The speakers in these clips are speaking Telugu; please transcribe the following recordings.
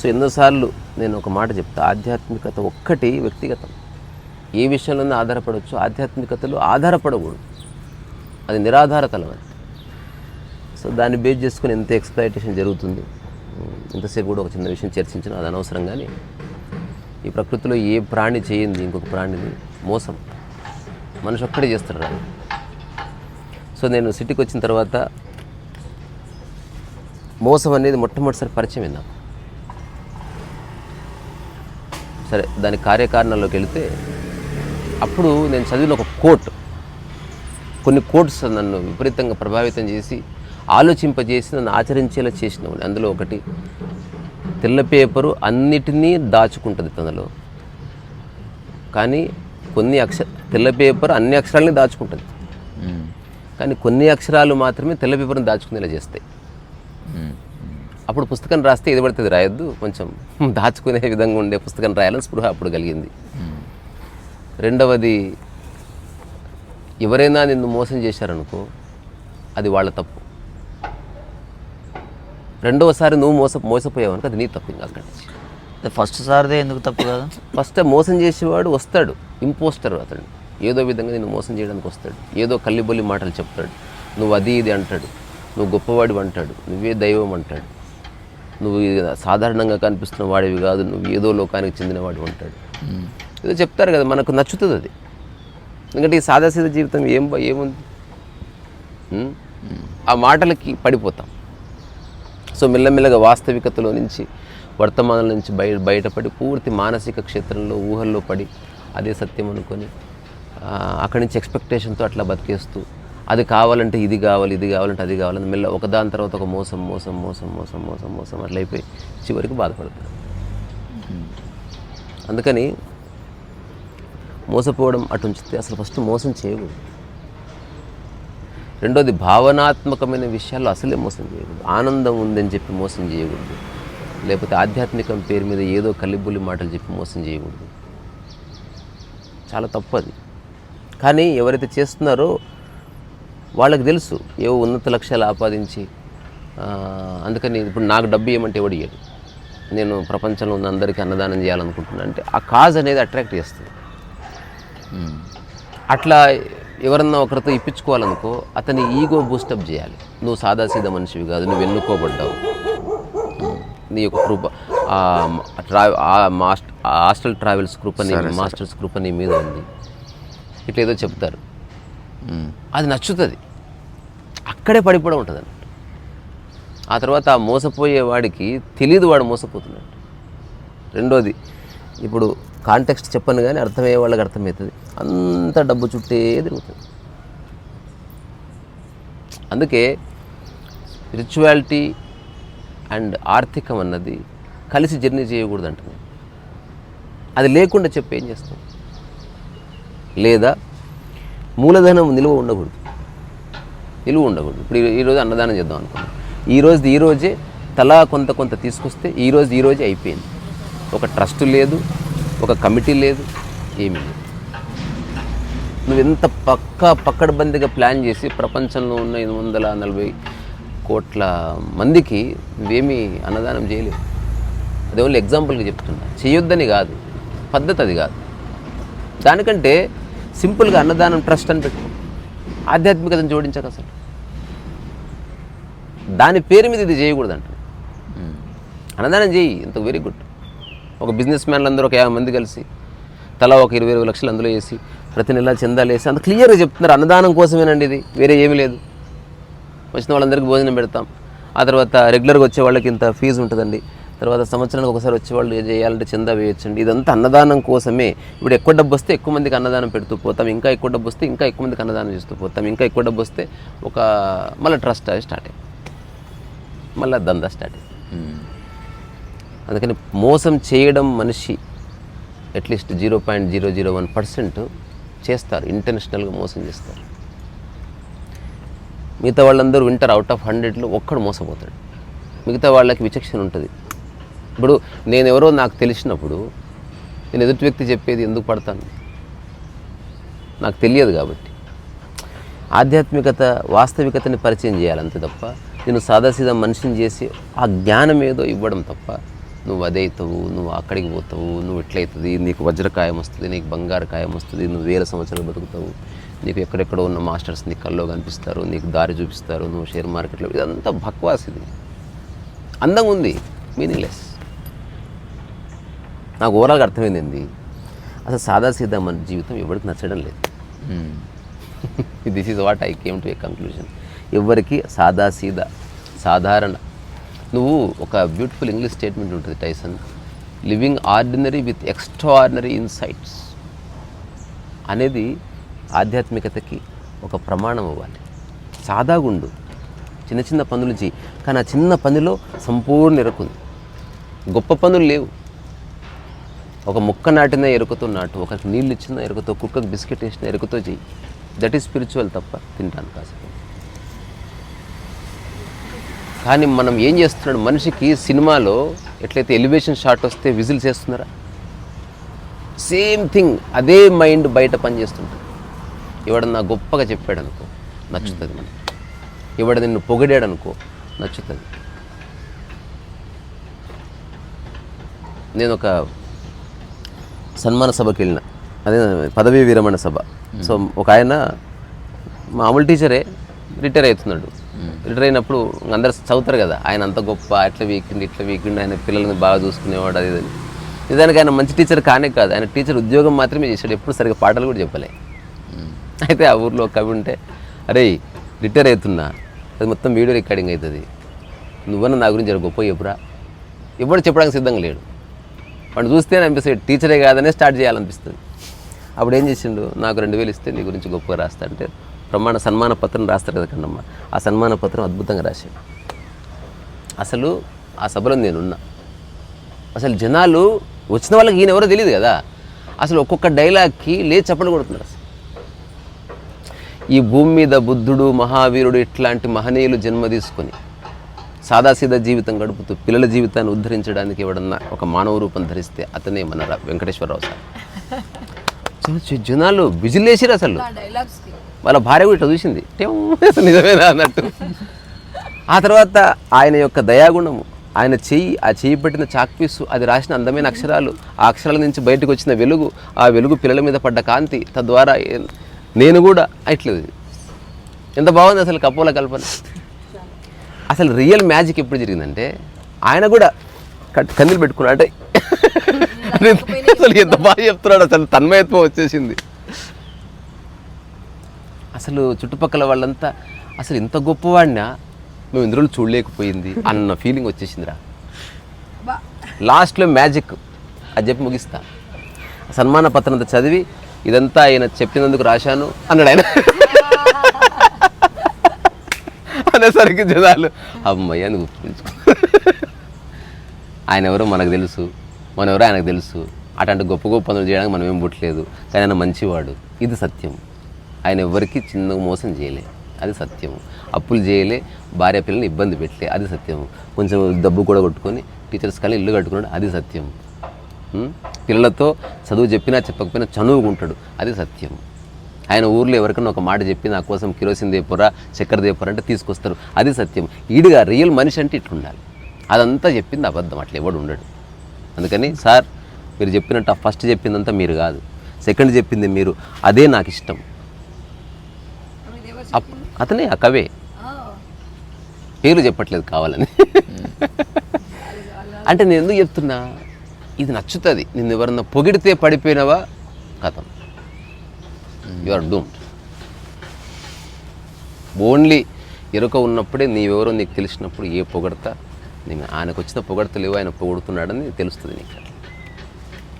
సో ఎన్నోసార్లు నేను ఒక మాట చెప్తా ఆధ్యాత్మికత ఒక్కటి వ్యక్తిగతం. ఏ విషయంలోనే ఆధారపడవచ్చు ఆధ్యాత్మికతలో ఆధారపడకూడదు. అది నిరాధారతలం అది. సో దాన్ని బేస్ చేసుకుని ఎంత ఎక్స్ప్లైటేషన్ జరుగుతుంది ఇంతసేపు కూడా ఒక చిన్న విషయం చర్చించిన అది అనవసరం కానీ ఈ ప్రకృతిలో ఏ ప్రాణి చేయింది ఇంకొక ప్రాణిని మోసం. మనిషి ఒక్కడే చేస్తాడు సో నేను సిటీకి వచ్చిన తర్వాత మోసం అనేది మొట్టమొదటిసారి పరిచయం విన్నాను నాకు. సరే దాని కార్యకారణాల్లోకి వెళితే అప్పుడు నేను చదివిన ఒక కోట్. కొన్ని కోట్స్ నన్ను విపరీతంగా ప్రభావితం చేసి ఆలోచింపజేసి నన్ను ఆచరించేలా చేసినవి అందులో ఒకటి తెల్ల పేపరు అన్నిటినీ దాచుకుంటుంది తనలో. కానీ కొన్ని అక్ష తెల్ల పేపర్ అన్ని అక్షరాలని దాచుకుంటుంది. కానీ కొన్ని అక్షరాలు మాత్రమే తెల్ల పేపర్ని దాచుకునేలా చేస్తాయి. అప్పుడు పుస్తకం రాస్తే ఏది పడితే రాయొద్దు. కొంచెం దాచుకునే విధంగా ఉండే పుస్తకం రాయాలని స్పృహ అప్పుడు కలిగింది. రెండవది ఎవరైనా నిన్ను మోసం చేశారనుకో అది వాళ్ళ తప్పు. రెండవసారి నువ్వు మోస మోసపోయావు అనుకో అది నీ తప్పు ఇంకా అక్కడి నుంచి. ఫస్ట్ సార్దే ఎందుకు తప్పు కాదు? ఫస్ట్ మోసం చేసేవాడు వస్తాడు ఇంపోస్టర్ అతడు. ఏదో విధంగా నేను మోసం చేయడానికి వస్తాడు. ఏదో కల్లిబొల్లి మాటలు చెప్తాడు. నువ్వు అది ఇది అంటాడు. నువ్వు గొప్పవాడివి అంటాడు. నువ్వే దైవం అంటాడు. నువ్వు సాధారణంగా కనిపిస్తున్న వాడివి కాదు నువ్వు ఏదో లోకానికి చెందినవాడు ఉంటాడు ఏదో చెప్తారు కదా మనకు నచ్చుతుంది అది. ఎందుకంటే ఈ సాదాసీద జీవితం ఏం ఏముంది? ఆ మాటలకి పడిపోతాం. సో మెల్లమెల్లగా వాస్తవికతలో నుంచి వర్తమానం నుంచి బయ బయటపడి పూర్తి మానసిక క్షేత్రంలో ఊహల్లో పడి అదే సత్యం అనుకొని అక్కడి నుంచి ఎక్స్పెక్టేషన్తో అట్లా బతికేస్తూ అది కావాలంటే ఇది కావాలి ఇది కావాలంటే అది కావాలని మెల్ల ఒకదాని తర్వాత ఒక మోసం మోసం మోసం మోసం మోసం మోసం అట్లా అయిపోయి చివరికి బాధపడతాడు అందుకని మోసపోవడం అటు ఉంచితే అసలు ఫస్ట్ మోసం చేయకూడదు. రెండోది భావనాత్మకమైన విషయాల్లో అసలే మోసం చేయకూడదు. ఆనందం ఉందని చెప్పి మోసం చేయకూడదు. లేకపోతే ఆధ్యాత్మికం పేరు మీద ఏదో కలిబుల్లి మాటలు చెప్పి మోసం చేయకూడదు. చాలా తప్పు అది. కానీ ఎవరైతే చేస్తున్నారో వాళ్ళకి తెలుసు ఏవో ఉన్నత లక్ష్యాలు ఆపాదించి అందుకని ఇప్పుడు నాకు డబ్బు ఇవ్వమంటే ఎవడు ఇయ్యడు. నేను ప్రపంచంలో ఉన్న అందరికీ అన్నదానం చేయాలనుకుంటున్నా అంటే ఆ కాజ్ అనేది అట్రాక్ట్ చేస్తుంది. అట్లా ఎవరన్నా ఒకరితో ఇప్పించుకోవాలనుకో అతని ఈగో బూస్టప్ చేయాలి. నువ్వు సాదాసీదా మనిషివి కాదు నువ్వు ఎన్నుకోబడ్డావు. నీ యొక్క కృప ఆ ట్రా ఆ మాస్ట్ ఆ హాస్టల్ ట్రావెల్స్ కృప నీ మాస్టర్స్ కృప నీ మీద ఉంది. ఇట్లా ఏదో చెప్తారు. అది నచ్చుతుంది. అక్కడే పడిపోవడం ఉంటుంది అన్నట్టు ఆ తర్వాత ఆ మోసపోయే వాడికి తెలియదు వాడు మోసపోతున్నాడు. రెండోది ఇప్పుడు కాంటెక్స్ట్ చెప్పను కానీ అర్థమయ్యే వాళ్ళకి అర్థమవుతుంది. అంత డబ్బు చుట్టే తిరుగుతుంది. అందుకే స్పిరిచువాలిటీ అండ్ ఆర్థికం అన్నది కలిసి జర్నీ చేయకూడదు అంటున్నాను అది లేకుండా చెప్పి ఏం చేస్తాం? లేదా మూలధనం నిలువ ఉండకూడదు. నిలువ ఉండకూడదు. ఇప్పుడు ఈ- ఈరోజు అన్నదానం చేద్దాం అనుకున్నాం ఈరోజు ఈరోజే తలా కొంత కొంత తీసుకొస్తే ఈరోజు ఈరోజే అయిపోయింది. ఒక ట్రస్ట్ లేదు ఒక కమిటీ లేదు ఏమీ లేదు. నువ్వు ఎంత పక్క పక్కడబందిగా ప్లాన్ చేసి ప్రపంచంలో ఉన్న ఎనిమిది వందల నలభై కోట్ల మందికి నువ్వేమీ అన్నదానం చేయలేవు. అది ఓన్లీ ఎగ్జాంపుల్గా చెప్తున్నా. చేయొద్దని కాదు. పద్ధతి అది కాదు. దానికంటే సింపుల్గా అన్నదానం ట్రస్ట్ అని పెట్టుకో. ఆధ్యాత్మికతను జోడించక అసలు. దాని పేరు మీద ఇది చేయకూడదు మ్మ్. అన్నదానం చేయి ఇంత వెరీ గుడ్ ఒక బిజినెస్ మ్యాన్లు అందరూ ఒక యాభై మంది కలిసి తలా ఒక ఇరవై ఇరవై లక్షలు అందులో వేసి ప్రతి నెల చందాలు వేసి అంత క్లియర్గా చెప్తున్నారు. అన్నదానం కోసమేనండి ఇది వేరే ఏమీ లేదు. వచ్చిన వాళ్ళందరికీ భోజనం పెడతాం. ఆ తర్వాత రెగ్యులర్గా వచ్చే వాళ్ళకి ఇంత ఫీజు ఉంటుందండి. తర్వాత సంవత్సరానికి ఒకసారి వచ్చే వాళ్ళు చేయాలంటే చందా వేయొచ్చండి. ఇదంతా అన్నదానం కోసమే. ఇప్పుడు ఎక్కువ డబ్బు వస్తే ఎక్కువ మందికి అన్నదానం పెడుతూ పోతాం. ఇంకా ఎక్కువ డబ్బు వస్తే ఇంకా ఎక్కువ మందికి అన్నదానం చేస్తూ పోతాం. ఇంకా ఎక్కువ డబ్బు వస్తే ఒక మళ్ళీ ట్రస్ట్ అది స్టార్ట్ అయ్యింది. మళ్ళీ దందా స్టార్ట్ అయింది. అందుకని మోసం చేయడం మనిషి at least zero point zero zero one percent చేస్తారు. ఇంటెన్షనల్గా మోసం చేస్తారు. మిగతా వాళ్ళందరూ వింటారు అవుట్ ఆఫ్ హండ్రెడ్లో ఒక్కడు మోసపోతాడు. మిగతా వాళ్ళకి విచక్షణ ఉంటుంది. ఇప్పుడు నేను ఎవరో నాకు తెలిసినప్పుడు నేను ఎదుటి వ్యక్తి చెప్పేది ఎందుకు పడతాను? నాకు తెలియదు కాబట్టి. ఆధ్యాత్మికత వాస్తవికతని పరిచయం చేయాలంతే తప్ప నేను సాదాసీదా మనిషిని చేసి ఆ జ్ఞానం ఏదో ఇవ్వడం తప్ప నువ్వు అదే అవుతావు నువ్వు అక్కడికి పోతావు నువ్వు ఎట్లయితుంది నీకు వజ్రకాయం వస్తుంది నీకు బంగారు కాయం వస్తుంది నువ్వు వేల సంవత్సరాలు బతుకుతావు నీకు ఎక్కడెక్కడో ఉన్న మాస్టర్స్ నీ కల్లో కనిపిస్తారు నీకు దారి చూపిస్తారు నువ్వు షేర్ మార్కెట్లో ఇదంతా బక్వాస్ ఇది. అందంగా ఉంది మీనింగ్లెస్. నాకు ఓవరాల్గా అర్థమైంది ఏంది అసలు సాదా సీదా మన జీవితం ఎవరికి నచ్చడం లేదు. This is what I came to a conclusion ఎవరికి సాదా సీదా సాధారణ. నువ్వు ఒక బ్యూటిఫుల్ ఇంగ్లీష్ స్టేట్మెంట్ ఉంటుంది Tyson. Living ordinary with extraordinary insights అనేది ఆధ్యాత్మికతకి ఒక ప్రమాణం అవ్వాలి. సాదాగుండు చిన్న చిన్న పనులు చేయి కానీ ఆ చిన్న పనిలో సంపూర్ణ ఎరుకుంది గొప్ప పనులు లేవు. ఒక మొక్క నాటిన ఎరుకతో నాటు ఒకరికి నీళ్ళు ఇచ్చిన ఎరుకతో కుక్కకు బిస్కెట్ వేసిన ఎరుకతో చెయ్యి. దట్ ఈస్ స్పిరిచువల్ తప్ప తింటాను కాసేపు కానీ మనం ఏం చేస్తున్నాడు? మనిషికి సినిమాలో ఎట్లయితే ఎలివేషన్ షాట్ వస్తే విజిల్ చేస్తున్నారా సేమ్ థింగ్ అదే మైండ్ బయట పనిచేస్తుంటుంది ఎవడన్నా గొప్పగా చెప్పాడు అనుకో నచ్చుతుంది మనకి. ఎవడ నిన్ను పొగిడాడు అనుకో నచ్చుతుంది. నేను ఒక సన్మాన సభకి వెళ్ళిన. అదే పదవీ విరమణ సభ. సో ఒక ఆయన మామూలు టీచరే రిటైర్ అవుతున్నాడు. రిటైర్ అయినప్పుడు అందరు చదువుతారు కదా ఆయన అంత గొప్ప అట్లా వీకిండి ఇట్లా వీకిండి ఆయన పిల్లల్ని బాగా చూసుకునేవాడు అది ఇది. నిజానికి ఆయన మంచి టీచర్ కానే కాదు. ఆయన టీచర్ ఉద్యోగం మాత్రమే చేశాడు ఎప్పుడు సరిగ్గా పాటలు కూడా చెప్పలే. అయితే ఆ ఊర్లో ఒక కవి ఉంటే అరే రిటైర్ అవుతున్నా. అది మొత్తం వీడియో రికార్డింగ్ అవుతుంది. నువ్వన్న నా గురించి గొప్ప చెప్పురా. ఎవడు చెప్పడానికి సిద్ధంగా లేడు. వాడు చూస్తేనే అనిపిస్తుంది టీచరే కాదనే స్టార్ట్ చేయాలనిపిస్తుంది. అప్పుడు ఏం చేసిండు నాకు రెండు వేలు ఇస్తే నీ గురించి గొప్పగా రాస్తా అంటే ప్రమాణ సన్మాన పత్రం రాస్తారు కదా కన్నమ్మ ఆ సన్మాన పత్రం అద్భుతంగా రాశాడు అసలు ఆ సభలో నేనున్నా. అసలు జనాలు వచ్చిన వాళ్ళకి ఈయన ఎవరో తెలియదు కదా. అసలు ఒక్కొక్క డైలాగ్కి లేచి చప్పట్లు కొడుతున్నారు అసలు. ఈ భూమి మీద బుద్ధుడు మహావీరుడు ఇట్లాంటి మహనీయులు జన్మ తీసుకొని సాదాసీదా జీవితం గడుపుతూ పిల్లల జీవితాన్ని ఉద్ధరించడానికి ఎవడన్నా ఒక మానవ రూపం ధరిస్తే అతనే మన వెంకటేశ్వరరావు సార్. జనాలు బిజిలేసిరు అసలు. వాళ్ళ భార్య కూడా ఇట్లా చూసింది. టెం, నిజమేనా అన్నట్టు. ఆ తర్వాత ఆయన యొక్క దయాగుణము ఆయన చెయ్యి ఆ చెయ్యి పెట్టిన చాక్పీసు అది రాసిన అందమైన అక్షరాలు ఆ అక్షరాల నుంచి బయటకు వచ్చిన వెలుగు ఆ వెలుగు పిల్లల మీద పడ్డ కాంతి తద్వారా నేను కూడా ఇట్లేదు. ఎంత బాగుంది అసలు కపోల కల్పన. అసలు రియల్ మ్యాజిక్ ఎప్పుడు జరిగిందంటే ఆయన కూడా కట్ కన్నీళ్ళు పెట్టుకున్నాడు. అంటే అసలు ఎంత బాగా చెప్తున్నాడు అసలు తన్మయత్వం వచ్చేసింది. అసలు చుట్టుపక్కల వాళ్ళంతా అసలు ఇంత గొప్పవాడినా మేము ఇందులో చూడలేకపోయింది అన్న ఫీలింగ్ వచ్చేసిందిరా. లాస్ట్లో మ్యాజిక్ అది చెప్పి ముగిస్తా. సన్మాన పత్రం అంతా చదివి ఇదంతా ఆయన చెప్పినందుకు రాశాను అన్నాడు ఆయన. అనేసరికి జనాలు అమ్మయ్య నువ్వు గుర్తుంచుకో ఆయన ఎవరో మనకు తెలుసు మన ఎవరో ఆయనకు తెలుసు. అట్లాంటి గొప్ప గొప్ప పనులు చేయడానికి మనం ఏం పుట్టలేదు. కానీ ఆయన మంచివాడు. ఇది సత్యం. ఆయన ఎవరికి చిన్నగా మోసం చేయలే. అది సత్యం. అప్పులు చేయలే భార్య పిల్లల్ని ఇబ్బంది పెట్టలే. అది సత్యం. కొంచెం డబ్బు కూడా కొట్టుకొని టీచర్స్ కానీ ఇల్లు కట్టుకున్నాడు. అది సత్యం? పిల్లలతో చదువు చెప్పినా చెప్పకపోయినా చనువుకుంటాడు అది సత్యం. ఆయన ఊర్లో ఎవరికైనా ఒక మాట చెప్పి నా కోసం కిరోసిన్ దేపురా చక్కెర దేపురా అంటే తీసుకొస్తారు. అది సత్యం. ఈడుగా రియల్ మనిషి అంటే ఇట్లుండాలి. అదంతా చెప్పింది అబద్ధం. అట్లా ఎవడు ఉండడు. అందుకని సార్ మీరు చెప్పినట్టు ఆ ఫస్ట్ చెప్పిందంతా మీరు కాదు. సెకండ్ చెప్పింది మీరు. అదే నాకు ఇష్టం. అతనే ఆ కవే. పేరు చెప్పట్లేదు కావాలని. అంటే నేను ఎందుకు చెప్తున్నా? ఇది నచ్చుతుంది. నిన్ను ఎవరన్నా పొగిడితే పడిపోయినవా? కథం. యు ఆర్ డూమ్డ్ ఓన్లీ ఎరుక ఉన్నప్పుడే నీవెవరో నీకు తెలిసినప్పుడు ఏ పొగడత? నేను ఆయనకు వచ్చిన పొగడత లేవు ఆయన పొగుడుతున్నాడని తెలుస్తుంది నీకు. అట్లా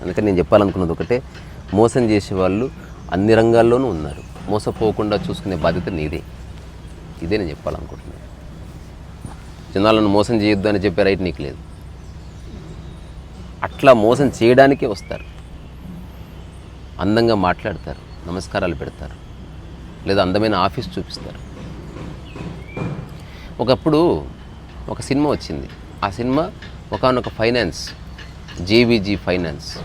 అందుకని నేను చెప్పాలనుకున్నది ఒకటే మోసం చేసే వాళ్ళు అన్ని రంగాల్లోనూ ఉన్నారు. మోసపోకుండా చూసుకునే బాధ్యత నీదే. ఇదే నేను చెప్పాలనుకుంటున్నాను. జనాలను మోసం చేయొద్దు అని చెప్పే రైట్ నీకు లేదు. అట్లా మోసం చేయడానికే వస్తారు. అందంగా మాట్లాడతారు. నమస్కారాలు పెడతారు. లేదా అందమైన ఆఫీస్ చూపిస్తారు. ఒకప్పుడు ఒక సినిమా వచ్చింది. ఆ సినిమా ఒకనొక finance JVG finance.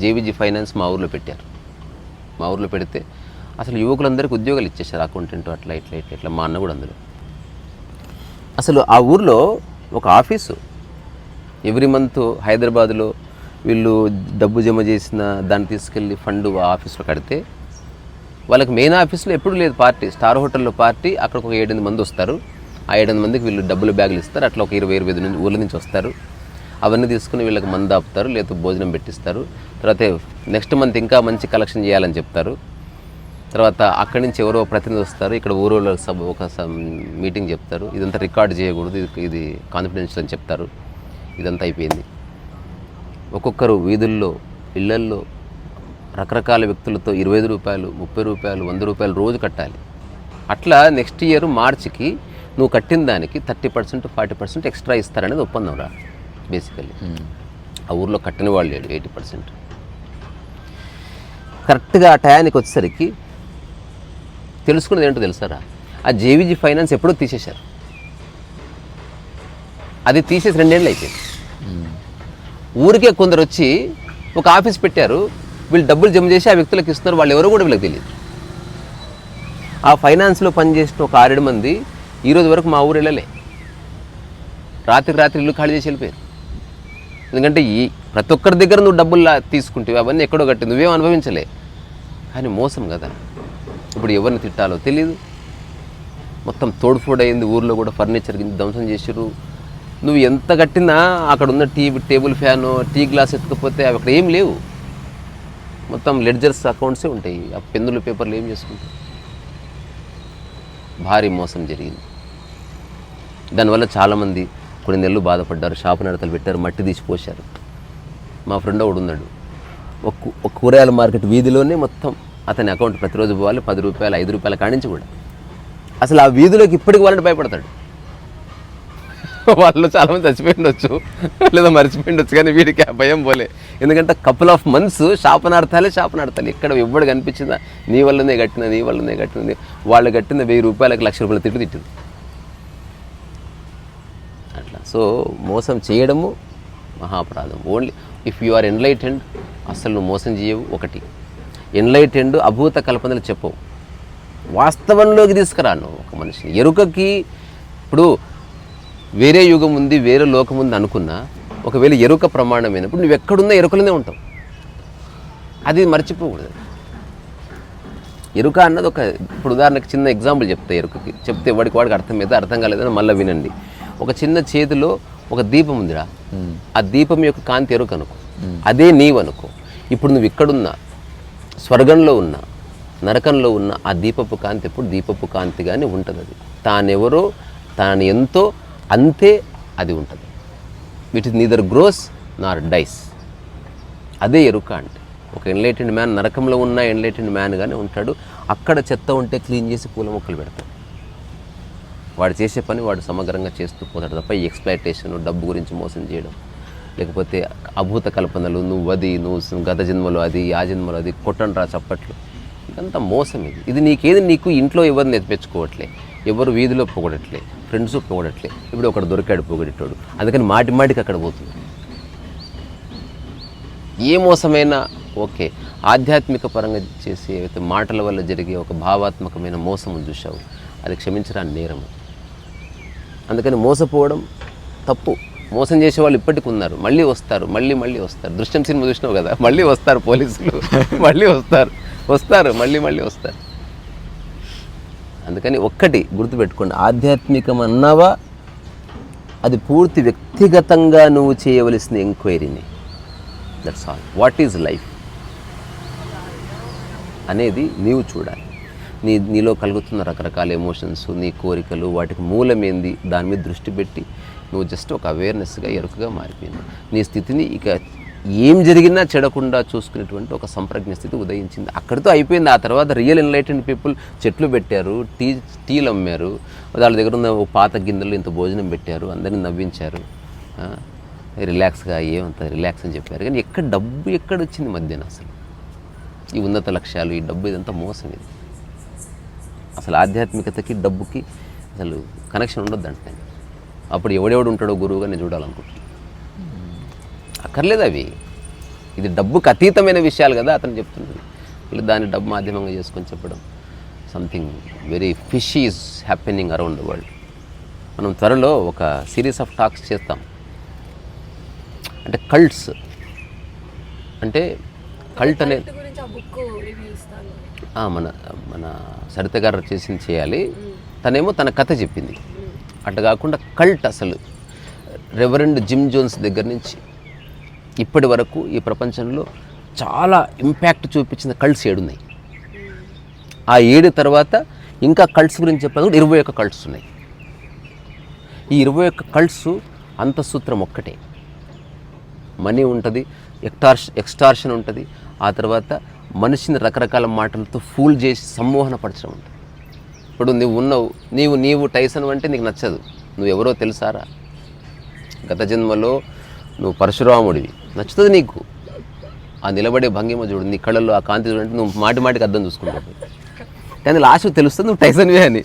JVG finance మా ఊర్లో పెట్టారు. మా ఊర్లో పెడితే అసలు యువకులందరికీ ఉద్యోగాలు ఇచ్చేసారు అకౌంటెంట్ అట్లా ఇట్లా ఇట్లా ఇట్లా మా అన్న కూడా అందులో. అసలు ఆ ఊర్లో ఒక ఆఫీసు. ఎవ్రీ మంత్ హైదరాబాద్లో వీళ్ళు డబ్బు జమ చేసిన దాన్ని తీసుకెళ్ళి ఫండ్ ఆఫీస్లో కడితే వాళ్ళకి మెయిన్ ఆఫీస్లో ఎప్పుడు లేదు పార్టీ. స్టార్ హోటల్లో పార్టీ అక్కడ ఒక ఏడెనిమిది మంది వస్తారు. ఆ ఏడెనిమిది మందికి వీళ్ళు డబ్బులు బ్యాగులు ఇస్తారు. అట్లా ఒక ఇరవై ఇరవై ఐదు నుంచి ఊళ్ళ నుంచి వస్తారు. అవన్నీ తీసుకుని వీళ్ళకి మందు ఆపుతారు లేకపోతే భోజనం పెట్టిస్తారు. తర్వాత నెక్స్ట్ మంత్ ఇంకా మంచి కలెక్షన్ చేయాలని చెప్తారు. తర్వాత అక్కడి నుంచి ఎవరో ప్రతినిధి వస్తారు. ఇక్కడ ఊరోళ్ళ సభ ఒక మీటింగ్ చెప్తారు. ఇదంతా రికార్డ్ చేయకూడదు. ఇది ఇది కాన్ఫిడెన్షియల్ అని చెప్తారు. ఇదంతా అయిపోయింది. ఒక్కొక్కరు వీధుల్లో ఇళ్ళల్లో రకరకాల వ్యక్తులతో ఇరవై ఐదు రూపాయలు ముప్పై రూపాయలు వంద రూపాయలు రోజు కట్టాలి. అట్లా నెక్స్ట్ ఇయర్ మార్చికి నువ్వు కట్టిన దానికి thirty percent forty percent extra ఇస్తారనేది ఒప్పందం రా బేసికలీ ఆ ఊర్లో కట్టిన వాళ్ళు లేడు ఎయిటీ పర్సెంట్. కరెక్ట్గా ఆ టయానికి వచ్చేసరికి తెలుసుకున్నది ఏంటో తెలుసారా ఆ జేవీజీ ఫైనాన్స్ ఎప్పుడో తీసేశారు. అది తీసేసి రెండేళ్ళు అయిపోయింది. ఊరికే కొందరు వచ్చి ఒక ఆఫీస్ పెట్టారు వీళ్ళు డబ్బులు జమ చేసి ఆ వ్యక్తులకు ఇస్తున్నారు వాళ్ళు ఎవరో కూడా వీళ్ళకి తెలియదు. ఆ ఫైనాన్స్లో పనిచేసిన ఒక ఆరేడు మంది ఈ రోజు వరకు మా ఊరు వెళ్ళలే. రాత్రికి రాత్రి ఇల్లు ఖాళీ చేసి వెళ్ళిపోయారు. ఎందుకంటే ఈ ప్రతి ఒక్కరి దగ్గర నువ్వు డబ్బులు తీసుకుంటే అవన్నీ ఎక్కడో కట్టి నువ్వేం అనుభవించలే. కానీ మోసం కదా. ఇప్పుడు ఎవరిని తిట్టాలో తెలియదు మొత్తం తోడుఫోడు అయింది ఊర్లో కూడా ఫర్నిచర్ కింద ధ్వంసం చేసిర్రు. నువ్వు ఎంత కట్టినా అక్కడ ఉన్న tea table fan tea glass ఎత్తుకపోతే అవి అక్కడ ఏం లేవు. మొత్తం లెడ్జర్స్ అకౌంట్సే ఉంటాయి. ఆ పెన్నులు పేపర్లు ఏం చేసుకుంటాయి భారీ మోసం జరిగింది. దానివల్ల చాలామంది కొన్ని నెలలు బాధపడ్డారు. షాపు నడతలు పెట్టారు మట్టి తీసి పోశారు. మా ఫ్రెండ్ ఒకడు ఉన్నాడు. ఒక కూరగాయల మార్కెట్ వీధిలోనే మొత్తం అతని అకౌంట్ ప్రతిరోజు పోవాలి. పది రూపాయలు ఐదు రూపాయల కాడించి కూడా. అసలు ఆ వీధిలోకి ఇప్పటికి వాళ్ళని భయపడతాడు. వాళ్ళు చాలామంది చచ్చిపోయి ఉండొచ్చు లేదా మర్చిపోయి ఉండొచ్చు కానీ వీడికి ఆ భయం పోలే. ఎందుకంటే కపుల్ ఆఫ్ మంత్స్ శాపనార్థాలే శాపనార్థాలు. ఎక్కడ ఎవ్వడు కనిపించిందా నీ వల్లనే కట్టిన నీ వల్లనే కట్టినది వాళ్ళు కట్టిన వెయ్యి రూపాయలకు లక్ష రూపాయలు తిట్టు తిట్టింది అట్లా. సో మోసం చేయడము మహాపరాధం. Only if you are enlightened అసలు నువ్వు మోసం చేయవు. ఒకటి. ఎన్లైటెండ్ అభూత కల్పనలు చెప్పవు. వాస్తవంలోకి తీసుకురా నువ్వు ఒక మనిషిని. ఎరుకకి ఇప్పుడు వేరే యుగం ఉంది వేరే లోకం ఉంది అనుకున్నా ఒకవేళ ఎరుక ప్రమాణమైనప్పుడు నువ్వు ఎక్కడున్నా ఎరుకలోనే ఉంటావు. అది మర్చిపోకూడదు. ఎరుక అన్నది ఒక ఇప్పుడు ఉదాహరణకి చిన్న ఎగ్జాంపుల్ చెప్తా ఎరుకకి. చెప్తే వాడికి వాడికి అర్థం అయితే అర్థం కాలేదని మళ్ళీ వినండి. ఒక చిన్న చేతిలో ఒక దీపం ఉందిరా. ఆ దీపం యొక్క కాంతి ఎరుక అనుకో. అదే నీవు అనుకో. ఇప్పుడు నువ్వు ఇక్కడున్నా స్వర్గంలో ఉన్నా నరకంలో ఉన్న ఆ దీపపు కాంతి ఎప్పుడు దీపపు కాంతిగానే ఉంటుంది అది తానెవరో తాను ఎంతో అంతే అది ఉంటుంది. It is neither grows nor dies అదే ఎరుక అంటే ఒక ఎన్లైటెండ్ మ్యాన్ నరకంలో ఉన్న ఎన్లైటెండ్ మ్యాన్గానే ఉంటాడు. అక్కడ చెత్త ఉంటే క్లీన్ చేసి పూల మొక్కలు పెడతాడు. వాడు చేసే పని వాడు సమగ్రంగా చేస్తూ పోతాడు తప్ప ఈ ఎక్స్ప్లైటేషన్ డబ్బు గురించి మోసం చేయడం లేకపోతే అభూత కల్పనలు నువ్వు అది నువ్వు గత జన్మలో అది ఆ జన్మలో అది కొట్టండ్రా చప్పట్లు. ఇదంతా మోసం ఇది. ఇది నీకేది నీకు ఇంట్లో ఎవరిని నేర్పించుకోవట్లే ఎవరు వీధిలో పొగడట్లే. ఫ్రెండ్స్ పొగడట్లే. ఇప్పుడు ఒకడు దొరికాడు పొగడేటోడు. అందుకని మాటి మాటికి అక్కడ పోతుంది. ఏ మోసమైనా ఓకే. ఆధ్యాత్మిక పరంగా చేసే ఏవైతే మాటల వల్ల జరిగే ఒక భావాత్మకమైన మోసం ఉంది చూసావు అది క్షమించడానికి నేరం అందుకని మోసపోవడం తప్పు. మోసం చేసే వాళ్ళు ఇప్పటికి ఉన్నారు. మళ్ళీ వస్తారు మళ్ళీ మళ్ళీ వస్తారు. దృశ్యం సినిమా చూసినావు కదా? మళ్ళీ వస్తారు పోలీసులు. మళ్ళీ వస్తారు. వస్తారు మళ్ళీ మళ్ళీ వస్తారు. అందుకని ఒక్కటి గుర్తుపెట్టుకోండి. ఆధ్యాత్మికం అన్నావా అది పూర్తి వ్యక్తిగతంగా నువ్వు చేయవలసిన ఎంక్వైరీని. That's all what is life అనేది నీవు చూడాలి. నీ నీలో కలుగుతున్న రకరకాల ఎమోషన్స్ నీ కోరికలు వాటికి మూలమేంది దాని మీద దృష్టి పెట్టి నువ్వు జస్ట్ ఒక అవేర్నెస్గా ఎరుకగా మారిపోయింది నీ స్థితిని ఇక ఏం జరిగినా చెడకుండా చూసుకునేటువంటి ఒక సంప్రజ్ఞ స్థితి ఉదయించింది. అక్కడితో అయిపోయింది. ఆ తర్వాత రియల్ ఎన్లైటెండ్ పీపుల్ చెట్లు పెట్టారు టీ టీలు అమ్మారు వాళ్ళ దగ్గర ఉన్న పాత గిన్నెలు ఇంత భోజనం పెట్టారు అందరిని నవ్వించారు. రిలాక్స్గా ఏమంత రిలాక్స్ అని చెప్పారు. కానీ ఎక్కడ డబ్బు ఎక్కడ వచ్చింది మధ్యన అసలు? ఈ ఉన్నత లక్ష్యాలు ఈ డబ్బు ఇదంతా మోసం ఇది. అసలు ఆధ్యాత్మికతకి డబ్బుకి అసలు కనెక్షన్ ఉండొద్దు అంటే అప్పుడు ఎవడెవడు ఉంటాడో గురువుగా నేను చూడాలనుకుంటున్నాను అక్కర్లేదు అవి. ఇది డబ్బుకి అతీతమైన విషయాలు కదా అతను చెప్తున్నాడు మళ్ళీ దాన్ని డబ్బు మాధ్యమంగా చేసుకొని చెప్పడం something very fish is happening around the world మనం త్వరలో ఒక సిరీస్ ఆఫ్ టాక్స్ చేస్తాం. అంటే కల్ట్స్ అంటే కల్ట్ అనే మన మన సరిత గారు చేసింది చేయాలి. తనేమో తన కథ చెప్పింది. అట్లా కాకుండా కల్ట్ అసలు. రెవరెండ్ జిమ్ జోన్స్ దగ్గర నుంచి ఇప్పటి వరకు ఈ ప్రపంచంలో చాలా ఇంపాక్ట్ చూపించిన కల్ట్స్ ఏడున్నాయి. ఆ ఏడు తర్వాత ఇంకా కల్ట్స్ గురించి చెప్పాలి ఇరవై ఒక్క కల్ట్స్ ఉన్నాయి. ఈ ఇరవై ఒక్క కల్ట్స్ అంతఃసూత్రం ఒక్కటే. మనీ ఉంటుంది ఎక్టార్ష ఎక్స్టార్షన్ ఉంటుంది ఆ తర్వాత మనిషిని రకరకాల మాటలతో ఫూల్ చేసి సమ్మోహనపరచడం ఉంటుంది. ఇప్పుడు నువ్వు ఉన్నావు నీవు నీవు టైసన్ అంటే నీకు నచ్చదు. నువ్వు ఎవరో తెలుసారా? గత జన్మలో నువ్వు పరశురాముడివి. నచ్చుతుంది నీకు? ఆ నిలబడే భంగిమ చూడు నీ కళ్ళల్లో ఆ కాంతి చూడంటే నువ్వు మాటి మాటికి అర్థం చూసుకుంటావు. కానీ లాస్ట్ తెలుస్తుంది నువ్వు టైసన్వే అని.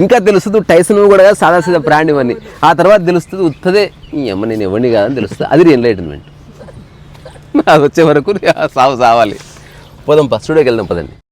ఇంకా తెలుస్తుంది నువ్వు టైసన్ కూడా సీదా సాదాసీదా ప్రాణివని ఆ తర్వాత తెలుస్తుంది ఉత్తదే ఈ అమ్మ నేను ఎవరిని కాదని తెలుస్తుంది అది ఎన్లైటన్మెంట్ అది వచ్చే వరకు సావు సావాలి. పోదాం ఫస్ట్ స్టూడియోకి వెళ్దాం పదండి.